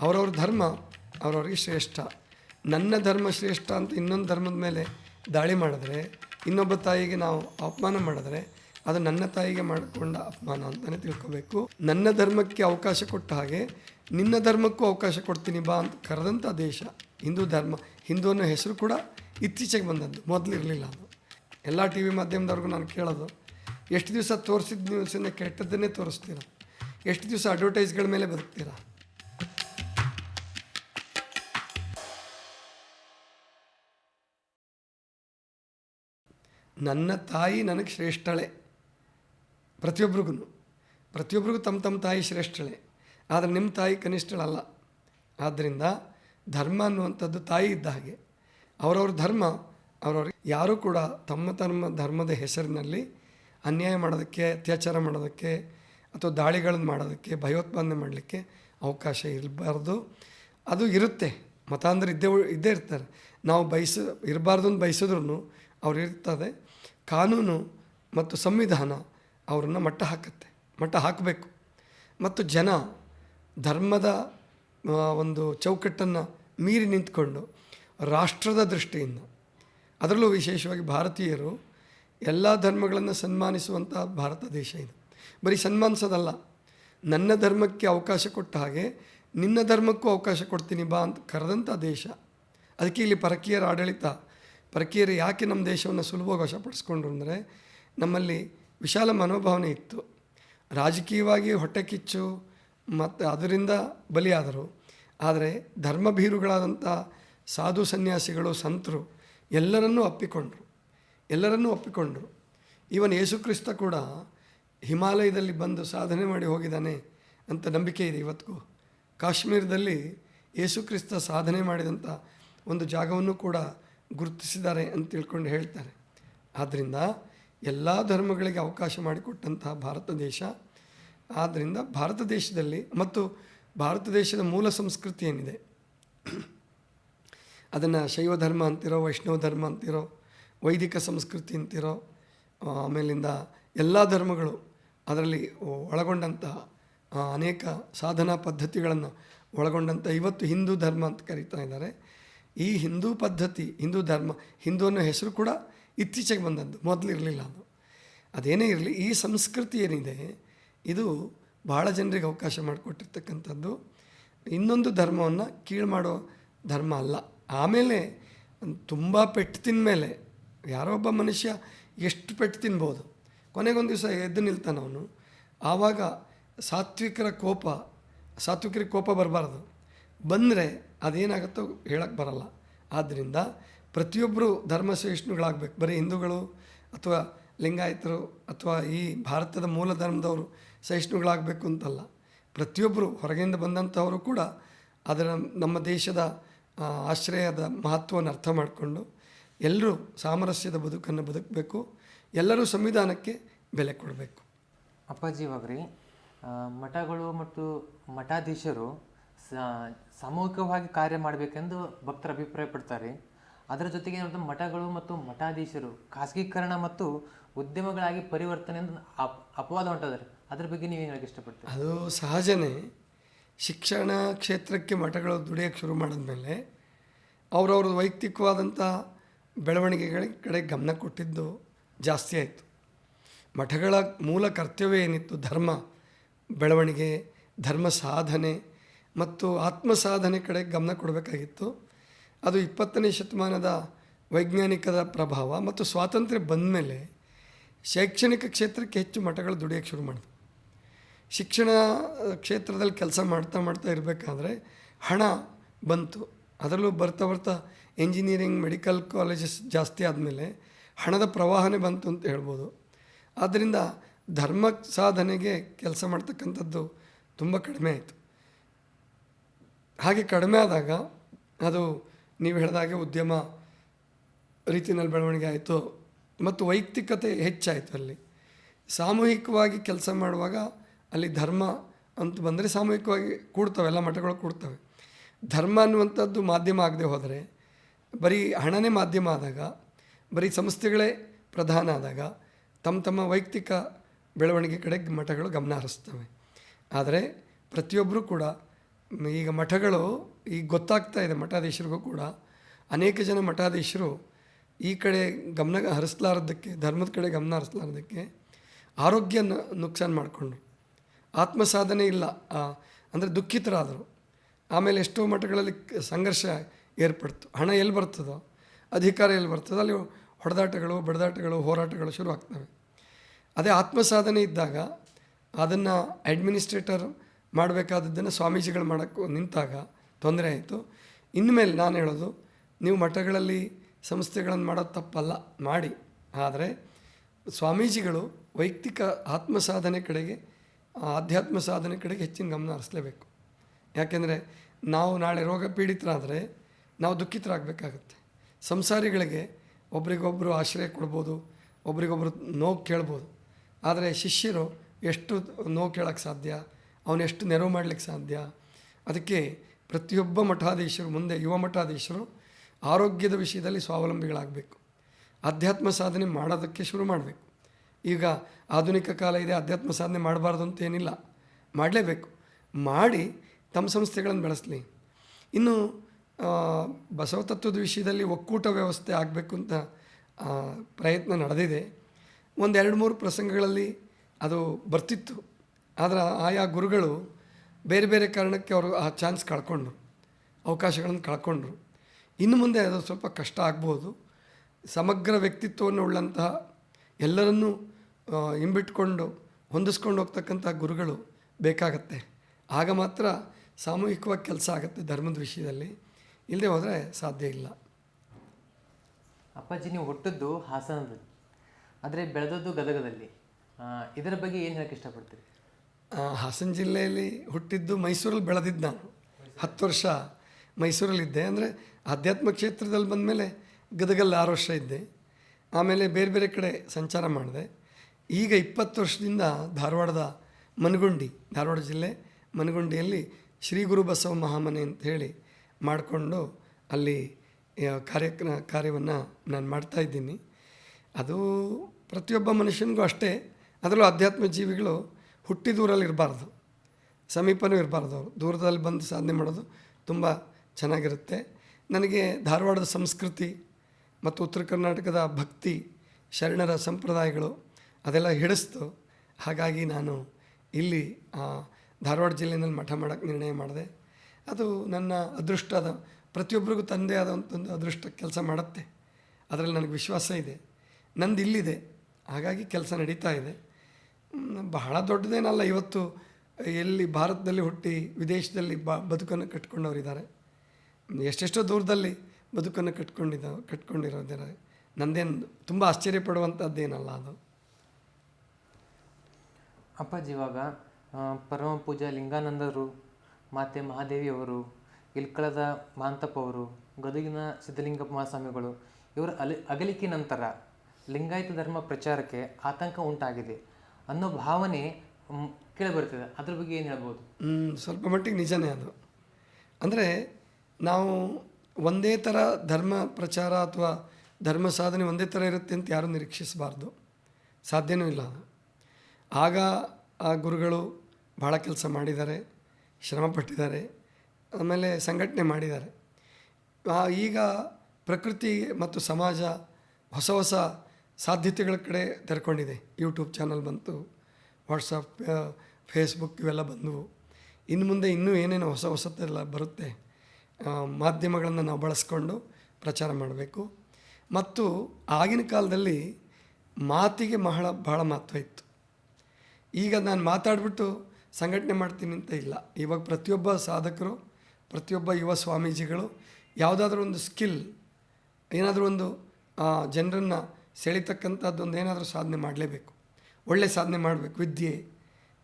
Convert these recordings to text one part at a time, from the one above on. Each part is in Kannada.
ಅವರವ್ರ ಧರ್ಮ, ಅವ್ರವ್ರಿಗೆ ಶ್ರೇಷ್ಠ. ನನ್ನ ಧರ್ಮ ಶ್ರೇಷ್ಠ ಅಂತ ಇನ್ನೊಂದು ಧರ್ಮದ ಮೇಲೆ ದಾಳಿ ಮಾಡಿದ್ರೆ, ಇನ್ನೊಬ್ಬ ತಾಯಿಗೆ ನಾವು ಅಪಮಾನ ಮಾಡಿದ್ರೆ, ಅದು ನನ್ನ ತಾಯಿಗೆ ಮಾಡಿಕೊಂಡ ಅಪಮಾನ ಅಂತಲೇ ತಿಳ್ಕೊಬೇಕು. ನನ್ನ ಧರ್ಮಕ್ಕೆ ಅವಕಾಶ ಕೊಟ್ಟ ಹಾಗೆ ನಿನ್ನ ಧರ್ಮಕ್ಕೂ ಅವಕಾಶ ಕೊಡ್ತೀನಿ ಬಾ ಅಂತ ಕರೆದಂಥ ದೇಶ, ಹಿಂದೂ ಧರ್ಮ, ಹಿಂದೂ ಅನ್ನೋ ಹೆಸರು ಕೂಡ ಇತ್ತೀಚೆಗೆ ಬಂದದ್ದು, ಮೊದಲು ಇರಲಿಲ್ಲ ಅದು. ಎಲ್ಲ ಟಿ ವಿ ಮಾಧ್ಯಮದವ್ರಿಗೂ ನಾನು ಕೇಳೋದು, ಎಷ್ಟು ದಿವಸ ತೋರಿಸಿದ ನ್ಯೂಸನ್ನು ಕೆಟ್ಟದ್ದನ್ನೇ ತೋರಿಸ್ತೀರ? ಎಷ್ಟು ದಿವಸ ಅಡ್ವರ್ಟೈಸ್ಗಳ ಮೇಲೆ ಬದುಕ್ತೀರಾ? ನನ್ನ ತಾಯಿ ನನಗೆ ಶ್ರೇಷ್ಠಳೆ. ಪ್ರತಿಯೊಬ್ಬರಿಗೂ ಪ್ರತಿಯೊಬ್ಬರಿಗೂ ತಮ್ಮ ತಮ್ಮ ತಾಯಿ ಶ್ರೇಷ್ಠಳೆ. ಆದರೆ ನಿಮ್ಮ ತಾಯಿ ಕನಿಷ್ಠಳಲ್ಲ. ಆದ್ದರಿಂದ ಧರ್ಮ ಅನ್ನುವಂಥದ್ದು ತಾಯಿ ಇದ್ದ ಹಾಗೆ. ಅವರವ್ರ ಧರ್ಮ ಅವರವ್ರಿಗೆ ಯಾರೂ ಕೂಡ ತಮ್ಮ ತಮ್ಮ ಧರ್ಮದ ಹೆಸರಿನಲ್ಲಿ ಅನ್ಯಾಯ ಮಾಡೋದಕ್ಕೆ, ಅತ್ಯಾಚಾರ ಮಾಡೋದಕ್ಕೆ ಅಥವಾ ದಾಳಿಗಳನ್ನು ಮಾಡೋದಕ್ಕೆ, ಭಯೋತ್ಪಾದನೆ ಮಾಡಲಿಕ್ಕೆ ಅವಕಾಶ ಇರಬಾರ್ದು. ಅದು ಇರುತ್ತೆ. ಮತಾಂಧರು ಇದ್ದೇ ಇದ್ದೇ ಇರ್ತಾರೆ. ನಾವು ಬಯಸ, ಇರಬಾರ್ದು ಅಂತ ಬಯಸಿದ್ರು ಅವ್ರು ಇರ್ತದೆ ಕಾನೂನು ಮತ್ತು ಸಂವಿಧಾನ ಅವರನ್ನು ಮಟ್ಟ ಹಾಕುತ್ತೆ. ಮಟ್ಟ ಹಾಕಬೇಕು. ಮತ್ತು ಜನ ಧರ್ಮದ ಒಂದು ಚೌಕಟ್ಟನ್ನು ಮೀರಿ ನಿಂತ್ಕೊಂಡು ರಾಷ್ಟ್ರದ ದೃಷ್ಟಿಯಿಂದ ಅದರಲ್ಲೂ ವಿಶೇಷವಾಗಿ ಭಾರತೀಯರು ಎಲ್ಲ ಧರ್ಮಗಳನ್ನು ಸನ್ಮಾನಿಸುವಂಥ ಭಾರತ ದೇಶ ಇದು. ಬರೀ ಸನ್ಮಾನಿಸೋದಲ್ಲ. ನನ್ನ ಧರ್ಮಕ್ಕೆ ಅವಕಾಶ ಕೊಟ್ಟ ಹಾಗೆ ನಿನ್ನ ಧರ್ಮಕ್ಕೂ ಅವಕಾಶ ಕೊಡ್ತೀನಿ ಬಾ ಅಂತ ಕರೆದಂಥ ದೇಶ. ಅದಕ್ಕೆ ಇಲ್ಲಿ ಪರಕೀಯರ ಆಡಳಿತ ಪರಕೀಯರು ಯಾಕೆ ನಮ್ಮ ದೇಶವನ್ನು ಸುಲಭವಾಗಿ ವಶಪಡಿಸ್ಕೊಂಡ್ರು ಅಂದರೆ ನಮ್ಮಲ್ಲಿ ವಿಶಾಲ ಮನೋಭಾವನೆ ಇತ್ತು. ರಾಜಕೀಯವಾಗಿ ಹೊಟ್ಟೆ ಕಿಚ್ಚು ಮತ್ತು ಅದರಿಂದ ಬಲಿಯಾದರು. ಆದರೆ ಧರ್ಮಭೀರುಗಳಾದಂಥ ಸಾಧು ಸನ್ಯಾಸಿಗಳು, ಸಂತರು ಎಲ್ಲರನ್ನೂ ಅಪ್ಪಿಕೊಂಡರು ಎಲ್ಲರನ್ನೂ ಒಪ್ಪಿಕೊಂಡರು. ಈವನ್ ಯೇಸುಕ್ರಿಸ್ತ ಕೂಡ ಹಿಮಾಲಯದಲ್ಲಿ ಬಂದು ಸಾಧನೆ ಮಾಡಿ ಹೋಗಿದ್ದಾನೆ ಅಂತ ನಂಬಿಕೆ ಇದೆ ಇವತ್ತಿಗೂ. ಕಾಶ್ಮೀರದಲ್ಲಿ ಯೇಸುಕ್ರಿಸ್ತ ಸಾಧನೆ ಮಾಡಿದಂಥ ಒಂದು ಜಾಗವನ್ನು ಕೂಡ ಗುರುತಿಸಿದ್ದಾರೆ ಅಂತ ತಿಳ್ಕೊಂಡು ಹೇಳ್ತಾರೆ. ಆದ್ದರಿಂದ ಎಲ್ಲ ಧರ್ಮಗಳಿಗೆ ಅವಕಾಶ ಮಾಡಿಕೊಟ್ಟಂತಹ ಭಾರತ ದೇಶ ಆದ್ದರಿಂದ ಭಾರತ ದೇಶದಲ್ಲಿ ಮತ್ತು ಭಾರತ ದೇಶದ ಮೂಲ ಸಂಸ್ಕೃತಿ ಏನಿದೆ? ಅದನ್ನು ಶೈವ ಧರ್ಮ ಅಂತಿರೋ, ವೈಷ್ಣವ ಧರ್ಮ ಅಂತಿರೋ, ವೈದಿಕ ಸಂಸ್ಕೃತಿ ಅಂತಿರೋ ಆಮೇಲಿಂದ ಎಲ್ಲ ಧರ್ಮಗಳು ಅದರಲ್ಲಿ ಒಳಗೊಂಡಂತಹ ಅನೇಕ ಸಾಧನಾ ಪದ್ಧತಿಗಳನ್ನು ಒಳಗೊಂಡಂಥ ಇವತ್ತು ಹಿಂದೂ ಧರ್ಮ ಅಂತ ಕರೀತಾ ಇದ್ದಾರೆ. ಈ ಹಿಂದೂ ಪದ್ಧತಿ, ಹಿಂದೂ ಧರ್ಮ, ಹಿಂದೂ ಅನ್ನೋ ಹೆಸರು ಕೂಡ ಇತ್ತೀಚೆಗೆ ಬಂದದ್ದು, ಮೊದಲು ಇರಲಿಲ್ಲ ಅದು. ಅದೇನೇ ಇರಲಿ, ಈ ಸಂಸ್ಕೃತಿ ಏನಿದೆ, ಇದು ಭಾಳ ಜನರಿಗೆ ಅವಕಾಶ ಮಾಡಿಕೊಟ್ಟಿರ್ತಕ್ಕಂಥದ್ದು. ಇನ್ನೊಂದು ಧರ್ಮವನ್ನು ಕೀಳು ಮಾಡೋ ಧರ್ಮ ಅಲ್ಲ. ಆಮೇಲೆ ತುಂಬ ಪೆಟ್ಟು ತಿಂದ ಮೇಲೆ ಯಾರೋ ಒಬ್ಬ ಮನುಷ್ಯ ಎಷ್ಟು ಪೆಟ್ಟು ತಿನ್ಬೋದು. ಕೊನೆಗೊಂದು ದಿವಸ ಎದ್ದು ನಿಲ್ತಾನೆ ಅವನು ಆವಾಗ ಸಾತ್ವಿಕರ ಕೋಪ, ಸಾತ್ವಿಕರಿಗೆ ಕೋಪ ಬರಬಾರ್ದು. ಬಂದರೆ ಅದೇನಾಗುತ್ತೋ ಹೇಳಕ್ಕೆ ಬರಲ್ಲ. ಆದ್ದರಿಂದ ಪ್ರತಿಯೊಬ್ಬರು ಧರ್ಮ ಸಹಿಷ್ಣುಗಳಾಗಬೇಕು ಬರೀ ಹಿಂದೂಗಳು ಅಥವಾ ಲಿಂಗಾಯತರು ಅಥವಾ ಈ ಭಾರತದ ಮೂಲ ಧರ್ಮದವರು ಸಹಿಷ್ಣುಗಳಾಗಬೇಕು ಅಂತಲ್ಲ. ಪ್ರತಿಯೊಬ್ಬರು ಹೊರಗಿಂದ ಬಂದಂಥವರು ಕೂಡ ಅದರ ನಮ್ಮ ದೇಶದ ಆಶ್ರಯದ ಮಹತ್ವವನ್ನು ಅರ್ಥ ಮಾಡಿಕೊಂಡು ಎಲ್ಲರೂ ಸಾಮರಸ್ಯದ ಬದುಕನ್ನು ಬದುಕಬೇಕು. ಎಲ್ಲರೂ ಸಂವಿಧಾನಕ್ಕೆ ಬೆಲೆ ಕೊಡಬೇಕು. ಅಪ್ಪಾಜಿ ಇವಾಗ ಮಠಗಳು ಮತ್ತು ಮಠಾಧೀಶರು ಸಾಮೂಹಿಕವಾಗಿ ಕಾರ್ಯ ಮಾಡಬೇಕೆಂದು ಭಕ್ತರು ಅಭಿಪ್ರಾಯ ಪಡ್ತಾರೆ ಅದರ ಜೊತೆಗೆ ಏನಾದ್ರು ಮಠಗಳು ಮತ್ತು ಮಠಾಧೀಶರು, ಖಾಸಗೀಕರಣ ಮತ್ತು ಉದ್ಯಮಗಳಾಗಿ ಪರಿವರ್ತನೆ ಅಪ್, ಅಪವಾದ ಹೊಂಟಿದ್ದಾರೆ ಅದ್ರ ಬಗ್ಗೆ ನೀವು ಹೇಳಕ್ಕೆ ಇಷ್ಟಪಡ್ತೀರಿ? ಅದು ಸಹಜನೇ. ಶಿಕ್ಷಣ ಕ್ಷೇತ್ರಕ್ಕೆ ಮಠಗಳು ದುಡಿಯೋಕ್ಕೆ ಶುರು ಮಾಡಿದ್ಮೇಲೆ ಅವರವ್ರ ವೈಯಕ್ತಿಕವಾದಂಥ ಬೆಳವಣಿಗೆಗಳ ಕಡೆ ಗಮನ ಕೊಟ್ಟಿದ್ದು ಜಾಸ್ತಿ ಆಯಿತು. ಮಠಗಳ ಮೂಲ ಕರ್ತವ್ಯ ಏನಿತ್ತು? ಧರ್ಮ, ಬೆಳವಣಿಗೆ, ಧರ್ಮ ಸಾಧನೆ ಮತ್ತು ಆತ್ಮ ಸಾಧನೆ ಕಡೆ ಗಮನ ಕೊಡಬೇಕಾಗಿತ್ತು. ಅದು ಇಪ್ಪತ್ತನೇ ಶತಮಾನದ ವೈಜ್ಞಾನಿಕದ ಪ್ರಭಾವ ಮತ್ತು ಸ್ವಾತಂತ್ರ್ಯ ಬಂದ ಮೇಲೆ ಶೈಕ್ಷಣಿಕ ಕ್ಷೇತ್ರಕ್ಕೆ ಹೆಚ್ಚು ಮಠಗಳು ದುಡಿಯೋಕ್ಕೆ ಶುರು ಮಾಡಿದ್ವು. ಶಿಕ್ಷಣ ಕ್ಷೇತ್ರದಲ್ಲಿ ಕೆಲಸ ಮಾಡ್ತಾ ಮಾಡ್ತಾ ಇರಬೇಕಾದ್ರೆ ಹಣ ಬಂತು. ಅದರಲ್ಲೂ ಬರ್ತಾ ಬರ್ತಾ ಇಂಜಿನಿಯರಿಂಗ್ ಮೆಡಿಕಲ್ ಕಾಲೇಜಸ್ ಜಾಸ್ತಿ ಆದಮೇಲೆ ಹಣದ ಪ್ರವಾಹನೇ ಬಂತು ಅಂತ ಹೇಳ್ಬೋದು. ಆದ್ದರಿಂದ ಧರ್ಮ ಸಾಧನೆಗೆ ಕೆಲಸ ಮಾಡ್ತಕ್ಕಂಥದ್ದು ತುಂಬ ಕಡಿಮೆ ಆಯಿತು. ಹಾಗೆ ಕಡಿಮೆ ಆದಾಗ ಅದು ನೀವು ಹೇಳಿದಾಗೆ ಉದ್ಯಮ ರೀತಿಯಲ್ಲಿ ಬೆಳವಣಿಗೆ ಆಯಿತು ಮತ್ತು ವೈಯಕ್ತಿಕತೆ ಹೆಚ್ಚಾಯಿತು ಅಲ್ಲಿ. ಸಾಮೂಹಿಕವಾಗಿ ಕೆಲಸ ಮಾಡುವಾಗ ಅಲ್ಲಿ ಧರ್ಮ ಅಂತ ಬಂದರೆ ಸಾಮೂಹಿಕವಾಗಿ ಕೂಡ್ತವೆ, ಎಲ್ಲ ಮಠಗಳು ಕೂಡ್ತವೆ. ಧರ್ಮ ಅನ್ನುವಂಥದ್ದು ಮಾಧ್ಯಮ ಆಗದೆ ಹೋದರೆ, ಬರೀ ಹಣನೇ ಮಾಧ್ಯಮ ಆದಾಗ, ಬರೀ ಸಂಸ್ಥೆಗಳೇ ಪ್ರಧಾನ ಆದಾಗ ತಮ್ಮ ತಮ್ಮ ವೈಯಕ್ತಿಕ ಬೆಳವಣಿಗೆ ಕಡೆ ಮಠಗಳು ಗಮನ ಹರಿಸ್ತವೆ. ಆದರೆ ಪ್ರತಿಯೊಬ್ಬರೂ ಕೂಡ ಈಗ ಮಠಗಳು ಈಗ ಗೊತ್ತಾಗ್ತಾ ಇದೆ ಮಠಾಧೀಶರಿಗೂ ಕೂಡ. ಅನೇಕ ಜನ ಮಠಾಧೀಶರು ಈ ಕಡೆ ಗಮನ ಹರಿಸ್ಲಾರ್ದಕ್ಕೆ ಧರ್ಮದ ಕಡೆ ಗಮನ ಹರಿಸ್ಲಾರ್ದಕ್ಕೆ ಆರೋಗ್ಯ ನುಕ್ಸಾನ್ ಮಾಡಿಕೊಂಡ್ರು ಆತ್ಮ ಸಾಧನೆ ಇಲ್ಲ ಅಂದರೆ ದುಃಖಿತರಾದರು. ಆಮೇಲೆ ಎಷ್ಟೋ ಮಠಗಳಲ್ಲಿ ಸಂಘರ್ಷ ಏರ್ಪಡ್ತು. ಹಣ ಎಲ್ಲಿ ಬರ್ತದೋ, ಅಧಿಕಾರ ಎಲ್ಲಿ ಬರ್ತದೋ ಅಲ್ಲಿ ಹೊಡೆದಾಟಗಳು, ಬಡದಾಟಗಳು, ಹೋರಾಟಗಳು ಶುರು ಆಗ್ತವೆ ಅದೇ ಆತ್ಮ ಸಾಧನೆ ಇದ್ದಾಗ ಅದನ್ನು ಅಡ್ಮಿನಿಸ್ಟ್ರೇಟರ್ ಮಾಡಬೇಕಾದದ್ದನ್ನು ಸ್ವಾಮೀಜಿಗಳು ಮಾಡೋಕ್ಕೂ ನಿಂತಾಗ ತೊಂದರೆ ಆಯಿತು. ಇನ್ಮೇಲೆ ನಾನು ಹೇಳೋದು, ನೀವು ಮಠಗಳಲ್ಲಿ ಸಂಸ್ಥೆಗಳನ್ನು ಮಾಡೋದು ತಪ್ಪಲ್ಲ, ಮಾಡಿ. ಆದರೆ ಸ್ವಾಮೀಜಿಗಳು ವೈಯಕ್ತಿಕ ಆತ್ಮ ಸಾಧನೆ ಕಡೆಗೆ, ಆಧ್ಯಾತ್ಮ ಸಾಧನೆ ಕಡೆಗೆ ಹೆಚ್ಚಿನ ಗಮನ ಹರಿಸಲೇಬೇಕು. ಯಾಕೆಂದರೆ ನಾವು ನಾಳೆ ರೋಗ ಪೀಡಿತರಾದರೆ ನಾವು ದುಃಖಿತರಾಗಬೇಕಾಗುತ್ತೆ. ಸಂಸಾರಿಗಳಿಗೆ ಒಬ್ರಿಗೊಬ್ಬರು ಆಶ್ರಯ ಕೊಡ್ಬೋದು ಒಬ್ರಿಗೊಬ್ಬರು ನೋವು ಕೇಳ್ಬೋದು. ಆದರೆ ಶಿಷ್ಯರು ಎಷ್ಟು ನೋವು ಕೇಳೋಕ್ಕೆ ಸಾಧ್ಯ? ಅವನೆಷ್ಟು ನೆರವು ಮಾಡಲಿಕ್ಕೆ ಸಾಧ್ಯ? ಅದಕ್ಕೆ ಪ್ರತಿಯೊಬ್ಬ ಮಠಾಧೀಶರು ಮುಂದೆ ಯುವ ಮಠಾಧೀಶರು ಆರೋಗ್ಯದ ವಿಷಯದಲ್ಲಿ ಸ್ವಾವಲಂಬಿಗಳಾಗಬೇಕು. ಅಧ್ಯಾತ್ಮ ಸಾಧನೆ ಮಾಡೋದಕ್ಕೆ ಶುರು ಮಾಡಬೇಕು. ಈಗ ಆಧುನಿಕ ಕಾಲ ಇದೆ, ಅಧ್ಯಾತ್ಮ ಸಾಧನೆ ಮಾಡಬಾರ್ದು ಅಂತ ಏನಿಲ್ಲ. ಮಾಡಲೇಬೇಕು. ಮಾಡಿ ತಮ್ಮ ಸಂಸ್ಥೆಗಳನ್ನು ಬೆಳೆಸಲಿ. ಇನ್ನು ಬಸವತತ್ವದ ಬಸವ ತತ್ವದ ವಿಷಯದಲ್ಲಿ ಒಕ್ಕೂಟ ವ್ಯವಸ್ಥೆ ಆಗಬೇಕು ಅಂತ ಪ್ರಯತ್ನ ನಡೆದಿದೆ. ಒಂದೆರಡು ಮೂರು ಪ್ರಸಂಗಗಳಲ್ಲಿ ಅದು ಬರ್ತಿತ್ತು. ಆದರೆ ಆಯಾ ಗುರುಗಳು ಬೇರೆ ಬೇರೆ ಕಾರಣಕ್ಕೆ ಅವರು ಆ ಚಾನ್ಸ್ ಕಳ್ಕೊಂಡ್ರು, ಅವಕಾಶಗಳನ್ನು ಕಳ್ಕೊಂಡ್ರು. ಇನ್ನು ಮುಂದೆ ಅದು ಸ್ವಲ್ಪ ಕಷ್ಟ ಆಗ್ಬೋದು. ಸಮಗ್ರ ವ್ಯಕ್ತಿತ್ವವನ್ನು ಉಳ್ಳಂತಹ ಎಲ್ಲರನ್ನೂ ಹಿಂಬಿಟ್ಕೊಂಡು ಹೊಂದಿಸ್ಕೊಂಡು ಹೋಗ್ತಕ್ಕಂಥ ಗುರುಗಳು ಬೇಕಾಗತ್ತೆ. ಆಗ ಮಾತ್ರ ಸಾಮೂಹಿಕವಾಗಿ ಕೆಲಸ ಆಗುತ್ತೆ ಧರ್ಮದ ವಿಷಯದಲ್ಲಿ. ಇಲ್ಲದೆ ಹೋದರೆ ಸಾಧ್ಯ ಇಲ್ಲ. ಅಪ್ಪಾಜಿ, ನೀವು ಹುಟ್ಟಿದ್ದು ಹಾಸನದಲ್ಲಿ. ಆದರೆ ಬೆಳೆದದ್ದು ಗದಗದಲ್ಲಿ. ಇದರ ಬಗ್ಗೆ ಏನು ಹೇಳಕ್ಕೆ ಇಷ್ಟಪಡ್ತೀರಿ? ಹಾಸನ ಜಿಲ್ಲೆಯಲ್ಲಿ ಹುಟ್ಟಿದ್ದು ಮೈಸೂರಲ್ಲಿ ಬೆಳೆದಿದ್ದು ನಾನು. ಹತ್ತು ವರ್ಷ ಮೈಸೂರಲ್ಲಿದ್ದೆ ಅಂದರೆ ಆಧ್ಯಾತ್ಮ ಕ್ಷೇತ್ರದಲ್ಲಿ ಬಂದಮೇಲೆ ಗದಗಲ್ಲಿ ಆರು ವರ್ಷ ಇದ್ದೆ. ಆಮೇಲೆ ಬೇರೆ ಬೇರೆ ಕಡೆ ಸಂಚಾರ ಮಾಡಿದೆ. ಈಗ ಇಪ್ಪತ್ತು ವರ್ಷದಿಂದ ಧಾರವಾಡದ ಮನಗುಂಡಿ, ಧಾರವಾಡ ಜಿಲ್ಲೆ ಮನಗುಂಡಿಯಲ್ಲಿ ಶ್ರೀ ಗುರು ಬಸವ ಮಹಾಮನೆ ಅಂತ ಹೇಳಿ ಮಾಡಿಕೊಂಡು ಅಲ್ಲಿ ಕಾರ್ಯಕ್ರ ಕಾರ್ಯವನ್ನು ನಾನು ಮಾಡ್ತಾ ಇದ್ದೀನಿ. ಅದು ಪ್ರತಿಯೊಬ್ಬ ಮನುಷ್ಯನಿಗೂ ಅಷ್ಟೇ. ಅದರಲ್ಲೂ ಅಧ್ಯಾತ್ಮ ಜೀವಿಗಳು ಹುಟ್ಟಿದೂರಲ್ಲಿ ಇರಬಾರ್ದು. ಸಮೀಪನೂ ಇರಬಾರ್ದು ಅವರು. ದೂರದಲ್ಲಿ ಬಂದು ಸಾಧನೆ ಮಾಡೋದು ತುಂಬ ಚೆನ್ನಾಗಿರುತ್ತೆ. ನನಗೆ ಧಾರವಾಡದ ಸಂಸ್ಕೃತಿ ಮತ್ತು ಉತ್ತರ ಕರ್ನಾಟಕದ ಭಕ್ತಿ, ಶರಣರ ಸಂಪ್ರದಾಯಗಳು ಅದೆಲ್ಲ ಹಿಡಿಸ್ತು. ಹಾಗಾಗಿ ನಾನು ಇಲ್ಲಿ ಧಾರವಾಡ ಜಿಲ್ಲೆಯಲ್ಲಿ ಮಠ ಮಾಡೋಕ್ಕೆ ನಿರ್ಣಯ ಮಾಡಿದೆ. ಅದು ನನ್ನ ಅದೃಷ್ಟದ ಪ್ರತಿಯೊಬ್ಬರಿಗೂ ತಂದೆ ಆದಂಥದ್ದು ಅದೃಷ್ಟ ಕೆಲಸ ಮಾಡುತ್ತೆ. ಅದರಲ್ಲಿ ನನಗೆ ವಿಶ್ವಾಸ ಇದೆ. ನಂದು ಇಲ್ಲಿದೆ ಹಾಗಾಗಿ ಕೆಲಸ ನಡೀತಾ ಇದೆ. ಬಹಳ ದೊಡ್ಡದೇನಲ್ಲ, ಇವತ್ತು ಎಲ್ಲಿ ಭಾರತದಲ್ಲಿ ಹುಟ್ಟಿ ವಿದೇಶದಲ್ಲಿ ಬ, ಬದುಕನ್ನು ಕಟ್ಕೊಂಡವರಿದ್ದಾರೆ. ಎಷ್ಟೆಷ್ಟೋ ದೂರದಲ್ಲಿ ಬದುಕನ್ನು ಕಟ್ಕೊಂಡಿದ್ದ ಕಟ್ಕೊಂಡಿರೋದಿದ್ದಾರೆ ನಂದೇನು ತುಂಬ ಆಶ್ಚರ್ಯಪಡುವಂಥದ್ದೇನಲ್ಲ ಅದು. ಅಪ್ಪಾಜಿ, ಇವಾಗ ಪರಮ ಪೂಜಾ ಲಿಂಗಾನಂದರು, ಮಾತೆ ಮಹಾದೇವಿಯವರು, ಇಲ್ಕಳದ ಮಾಂತಪ್ಪ ಅವರು ಗದಗಿನ ಸಿದ್ಧಲಿಂಗಪ್ಪ ಮಹಾಸ್ವಾಮಿಗಳು, ಇವರ ಅಲಿ, ಅಗಲಿಕೆ ನಂತರ ಲಿಂಗಾಯತ ಧರ್ಮ ಪ್ರಚಾರಕ್ಕೆ ಆತಂಕ ಉಂಟಾಗಿದೆ. ಅನ್ನೋ ಭಾವನೆ ಕೇಳಿ ಕೇಳಿಬರ್ತದೆ ಅದ್ರ ಬಗ್ಗೆ ಏನು ಹೇಳ್ಬೋದು? ಸ್ವಲ್ಪ ಮಟ್ಟಿಗೆ ನಿಜನೇ ಅದು. ಅಂದರೆ ನಾವು ಒಂದೇ ಥರ ಧರ್ಮ ಪ್ರಚಾರ ಅಥವಾ ಧರ್ಮ ಸಾಧನೆ ಒಂದೇ ಥರ ಇರುತ್ತೆ ಅಂತ ಯಾರೂ ನಿರೀಕ್ಷಿಸಬಾರ್ದು. ಸಾಧ್ಯನೂ ಇಲ್ಲ ಅದು. ಆಗ ಆ ಗುರುಗಳು ಭಾಳ ಕೆಲಸ ಮಾಡಿದ್ದಾರೆ ಶ್ರಮಪಟ್ಟಿದ್ದಾರೆ ಆಮೇಲೆ ಸಂಘಟನೆ ಮಾಡಿದ್ದಾರೆ. ಈಗ ಪ್ರಕೃತಿ ಮತ್ತು ಸಮಾಜ ಹೊಸ ಹೊಸ ಸಾಧ್ಯತೆಗಳ ಕಡೆ ತೆರ್ಕೊಂಡಿದೆ. ಯೂಟ್ಯೂಬ್ ಚಾನಲ್ ಬಂತು ವಾಟ್ಸಪ್ ಫೇಸ್ಬುಕ್ ಇವೆಲ್ಲ ಬಂದವು. ಇನ್ನು ಮುಂದೆ ಇನ್ನೂ ಏನೇನು ಹೊಸ ಹೊಸತೆಲ್ಲ ಬರುತ್ತೆ. ಮಾಧ್ಯಮಗಳನ್ನು ನಾವು ಬಳಸ್ಕೊಂಡು ಪ್ರಚಾರ ಮಾಡಬೇಕು. ಮತ್ತು ಆಗಿನ ಕಾಲದಲ್ಲಿ ಮಾತಿಗೆ ಬಹಳ ಬಹಳ ಮಹತ್ವ ಇತ್ತು. ಈಗ ನಾನು ಮಾತಾಡಿಬಿಟ್ಟು ಸಂಘಟನೆ ಮಾಡ್ತೀನಿ ಅಂತ ಇಲ್ಲ. ಇವಾಗ ಪ್ರತಿಯೊಬ್ಬ ಸಾಧಕರು, ಪ್ರತಿಯೊಬ್ಬ ಯುವ ಸ್ವಾಮೀಜಿಗಳು ಯಾವುದಾದ್ರೂ ಒಂದು ಸ್ಕಿಲ್, ಏನಾದರೂ ಒಂದು ಜನರನ್ನು ಸೆಳಿತಕ್ಕಂಥದ್ದು ಒಂದು ಏನಾದರೂ ಸಾಧನೆ ಮಾಡಲೇಬೇಕು. ಒಳ್ಳೆ ಸಾಧನೆ ಮಾಡಬೇಕು. ವಿದ್ಯೆ,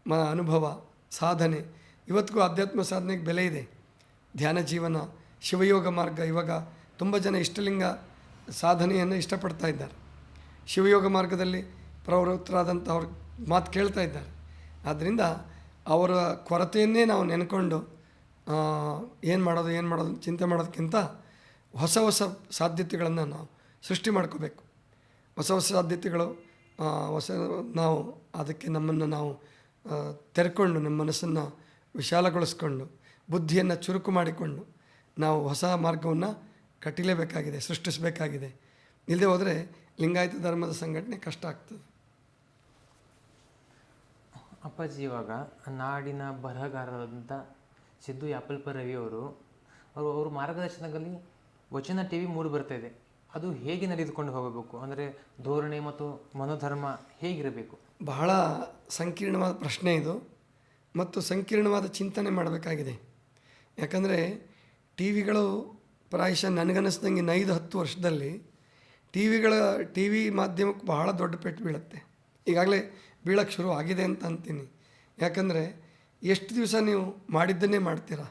ಮ, ಅನುಭವ, ಸಾಧನೆ. ಇವತ್ತಿಗೂ ಆಧ್ಯಾತ್ಮ ಸಾಧನೆಗೆ ಬೆಲೆ ಇದೆ. ಧ್ಯಾನ ಜೀವನ, ಶಿವಯೋಗ ಮಾರ್ಗ ಇವಾಗ ತುಂಬ ಜನ ಇಷ್ಟಲಿಂಗ ಸಾಧನೆಯನ್ನು ಇಷ್ಟಪಡ್ತಾ ಇದ್ದಾರೆ. ಶಿವಯೋಗ ಮಾರ್ಗದಲ್ಲಿ ಪ್ರವೃತ್ತರಾದಂಥ ಅವ್ರ ಮಾತು ಕೇಳ್ತಾ ಇದ್ದಾರೆ. ಆದ್ದರಿಂದ ಅವರ ಕೊರತೆಯನ್ನೇ ನಾವು ನೆನ್ಕೊಂಡು ಏನು ಮಾಡೋದು ಏನು ಮಾಡೋದು ಚಿಂತೆ ಮಾಡೋದಕ್ಕಿಂತ ಹೊಸ ಹೊಸ ಸಾಧ್ಯತೆಗಳನ್ನು ನಾವು ಸೃಷ್ಟಿ ಮಾಡ್ಕೋಬೇಕು. ಹೊಸ ಹೊಸ ಸಾಧ್ಯತೆಗಳು ಹೊಸ ನಾವು ಅದಕ್ಕೆ ನಮ್ಮನ್ನು ನಾವು ತೆರೆಕೊಂಡು ನಮ್ಮ ಮನಸ್ಸನ್ನು ವಿಶಾಲಗೊಳಿಸ್ಕೊಂಡು, ಬುದ್ಧಿಯನ್ನು ಚುರುಕು ಮಾಡಿಕೊಂಡು ನಾವು ಹೊಸ ಮಾರ್ಗವನ್ನು ಕಟ್ಟಿಲೇಬೇಕಾಗಿದೆ, ಸೃಷ್ಟಿಸಬೇಕಾಗಿದೆ. ಇಲ್ಲದೆ ಹೋದರೆ ಲಿಂಗಾಯತ ಧರ್ಮದ ಸಂಘಟನೆ ಕಷ್ಟ ಆಗ್ತದೆ. ಅಪ್ಪಾಜಿ, ಇವಾಗ ನಾಡಿನ ಬರಹಗಾರರಾದಂಥ ಸಿದ್ದು ಯಾಪಲ್ಪ ರವಿಯವರು ಅವರು, ಅವ್ರ ಮಾರ್ಗದರ್ಶನದಲ್ಲಿ ವಚನ ಟಿ ವಿ ಮೂಡಿ ಬರ್ತಾ ಇದೆ. ಅದು ಹೇಗೆ ನಡೆದುಕೊಂಡು ಹೋಗಬೇಕು? ಅಂದರೆ ಧೋರಣೆ ಮತ್ತು ಮನೋಧರ್ಮ ಹೇಗಿರಬೇಕು? ಬಹಳ ಸಂಕೀರ್ಣವಾದ ಪ್ರಶ್ನೆ ಇದು ಮತ್ತು ಸಂಕೀರ್ಣವಾದ ಚಿಂತನೆ ಮಾಡಬೇಕಾಗಿದೆ. ಯಾಕಂದರೆ ಟಿ ವಿಗಳು ಪ್ರಾಯಶಃ ನನಗನ್ನಿಸ್ದಂಗೆ ಐದು, ಹತ್ತು ವರ್ಷದಲ್ಲಿ ಟಿ ವಿಗಳ ಟಿ ವಿ ಮಾಧ್ಯಮಕ್ಕೆ ಬಹಳ ದೊಡ್ಡ ಪೆಟ್ಟು ಬೀಳುತ್ತೆ. ಈಗಾಗಲೇ ಬೀಳಕ್ಕೆ ಶುರು ಆಗಿದೆ ಅಂತ ಅಂತೀನಿ. ಯಾಕಂದರೆ ಎಷ್ಟು ದಿವಸ ನೀವು ಮಾಡಿದ್ದನ್ನೇ ಮಾಡ್ತೀರಾ?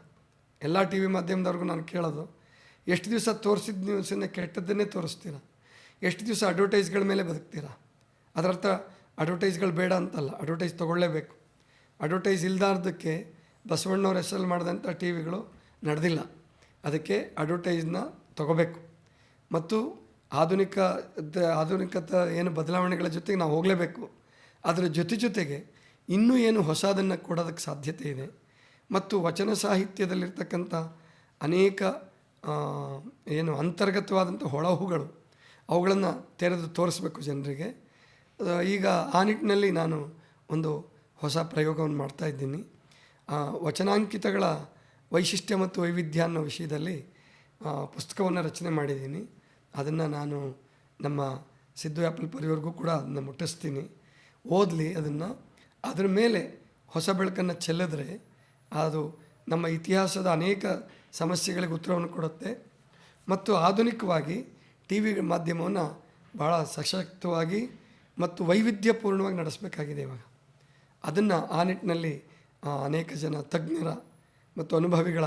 ಎಲ್ಲ ಟಿ ವಿ ಮಾಧ್ಯಮದವ್ರಿಗೂ ನಾನು ಕೇಳೋದು ಎಷ್ಟು ದಿವಸ ತೋರಿಸಿದ ನ್ಯೂಸನ್ನು ಕೆಟ್ಟದ್ದನ್ನೇ ತೋರಿಸ್ತೀರಾ? ಎಷ್ಟು ದಿವಸ ಅಡ್ವರ್ಟೈಸ್ಗಳ ಮೇಲೆ ಬದುಕ್ತೀರಾ? ಅದರರ್ಥ ಅಡ್ವರ್ಟೈಸ್ಗಳು ಬೇಡ ಅಂತಲ್ಲ ಅಡ್ವರ್ಟೈಸ್ ತೊಗೊಳ್ಳೇಬೇಕು. ಅಡ್ವರ್ಟೈಸ್ ಇಲ್ದಾರ್ದಕ್ಕೆ ಬಸವಣ್ಣವ್ರ ಹೆಸರಲ್ಲಿ ಮಾಡಿದಂಥ ಟಿ ವಿಗಳು ನಡೆದಿಲ್ಲ. ಅದಕ್ಕೆ ಅಡ್ವರ್ಟೈಸ್ನ ತಗೋಬೇಕು. ಮತ್ತು ಆಧುನಿಕ, ಆಧುನಿಕತ ಏನು ಬದಲಾವಣೆಗಳ ಜೊತೆಗೆ ನಾವು ಹೋಗಲೇಬೇಕು. ಅದರ ಜೊತೆ ಜೊತೆಗೆ ಇನ್ನೂ ಏನು ಹೊಸದನ್ನು ಕೊಡೋದಕ್ಕೆ ಸಾಧ್ಯತೆ ಇದೆ. ಮತ್ತು ವಚನ ಸಾಹಿತ್ಯದಲ್ಲಿರ್ತಕ್ಕಂಥ ಅನೇಕ ಏನು ಅಂತರ್ಗತವಾದಂಥ ಹೊಳಹುಗಳು ಅವುಗಳನ್ನು ತೆರೆದು ತೋರಿಸ್ಬೇಕು ಜನರಿಗೆ. ಈಗ ಆ ನಿಟ್ಟಿನಲ್ಲಿ ನಾನು ಒಂದು ಹೊಸ ಪ್ರಯೋಗವನ್ನು ಮಾಡ್ತಾ ಇದ್ದೀನಿ. ವಚನಾಂಕಿತಗಳ ವೈಶಿಷ್ಟ್ಯ ಮತ್ತು ವೈವಿಧ್ಯ ಅನ್ನೋ ವಿಷಯದಲ್ಲಿ ಪುಸ್ತಕವನ್ನು ರಚನೆ ಮಾಡಿದ್ದೀನಿ. ಅದನ್ನು ನಾನು ನಮ್ಮ ಸಿದ್ದು ಆ್ಯಪಲ್ ಪರಿವರ್ಗೂ ಕೂಡ ಅದನ್ನು ಮುಟ್ಟಿಸ್ತೀನಿ. ಓದಲಿ ಅದನ್ನು. ಅದರ ಮೇಲೆ ಹೊಸ ಬೆಳಕನ್ನು ಚೆಲ್ಲಿದ್ರೆ, ಅದು ನಮ್ಮ ಇತಿಹಾಸದ ಅನೇಕ ಸಮಸ್ಯೆಗಳಿಗೆ ಉತ್ತರವನ್ನು ಕೊಡುತ್ತೆ. ಮತ್ತು ಆಧುನಿಕವಾಗಿ ಟಿ ವಿ ಮಾಧ್ಯಮವನ್ನು ಭಾಳ ಸಶಕ್ತವಾಗಿ ಮತ್ತು ವೈವಿಧ್ಯಪೂರ್ಣವಾಗಿ ನಡೆಸಬೇಕಾಗಿದೆ ಇವಾಗ. ಅದನ್ನು ಆ ನಿಟ್ಟಿನಲ್ಲಿ ಅನೇಕ ಜನ ತಜ್ಞರ ಮತ್ತು ಅನುಭವಿಗಳ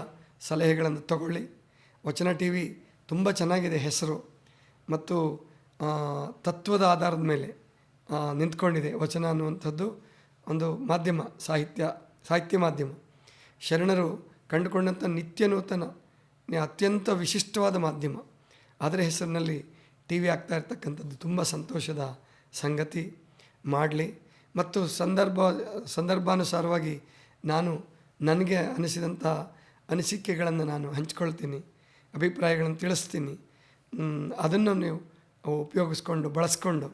ಸಲಹೆಗಳನ್ನು ತಗೊಳ್ಳಿ. ವಚನ ಟಿ ವಿ ತುಂಬ ಚೆನ್ನಾಗಿದೆ ಹೆಸರು ಮತ್ತು ತತ್ವದ ಆಧಾರದ ಮೇಲೆ ನಿಂತ್ಕೊಂಡಿದೆ ವಚನ ಅನ್ನುವಂಥದ್ದು ಒಂದು ಮಾಧ್ಯಮ, ಸಾಹಿತ್ಯ ಸಾಹಿತ್ಯ ಮಾಧ್ಯಮ. ಶರಣರು ಕಂಡುಕೊಂಡಂಥ ನಿತ್ಯ ನೂತನ ಅತ್ಯಂತ ವಿಶಿಷ್ಟವಾದ ಮಾಧ್ಯಮ. ಅದರ ಹೆಸರಿನಲ್ಲಿ ಟಿ ವಿ ಆಗ್ತಾ ಇರ್ತಕ್ಕಂಥದ್ದು ತುಂಬ ಸಂತೋಷದ ಸಂಗತಿ. ಮಾಡಲಿ. ಮತ್ತು ಸಂದರ್ಭ, ಸಂದರ್ಭಾನುಸಾರವಾಗಿ ನಾನು ನನಗೆ ಅನಿಸಿದಂಥ ಅನಿಸಿಕೆಗಳನ್ನು ನಾನು ಹಂಚ್ಕೊಳ್ತೀನಿ, ಅಭಿಪ್ರಾಯಗಳನ್ನು ತಿಳಿಸ್ತೀನಿ. ಅದನ್ನು ನೀವು ಉಪಯೋಗಿಸ್ಕೊಂಡು, ಬಳಸ್ಕೊಂಡು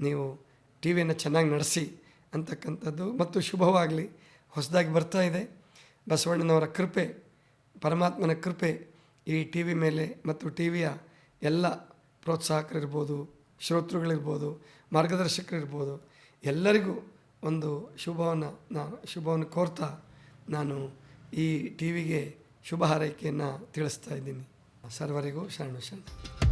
ನೀವು ಟಿ ವಿಯನ್ನು ಚೆನ್ನಾಗಿ ನಡೆಸಿ ಅಂತಕ್ಕಂಥದ್ದು. ಮತ್ತು ಶುಭವಾಗಲಿ. ಹೊಸದಾಗಿ ಬರ್ತಾ ಇದೆ. ಬಸವಣ್ಣನವರ ಕೃಪೆ, ಪರಮಾತ್ಮನ ಕೃಪೆ ಈ ಟಿ ವಿ ಮೇಲೆ ಮತ್ತು ಟಿ ವಿಯ ಎಲ್ಲ ಪ್ರೋತ್ಸಾಹಕರಿರ್ಬೋದು, ಶ್ರೋತೃಗಳಿರ್ಬೋದು, ಮಾರ್ಗದರ್ಶಕರಿರ್ಬೋದು, ಎಲ್ಲರಿಗೂ ಒಂದು ಶುಭವನ್ನು ನಾನು ಶುಭವನ್ನು ಕೋರ್ತಾ ನಾನು ಈ ಟಿ ವಿಗೆ ಶುಭ ಹಾರೈಕೆಯನ್ನು ತಿಳಿಸ್ತಾ ಇದ್ದೀನಿ. ಸರ್ವರಿಗೂ ಶರಣು ಶರಣ.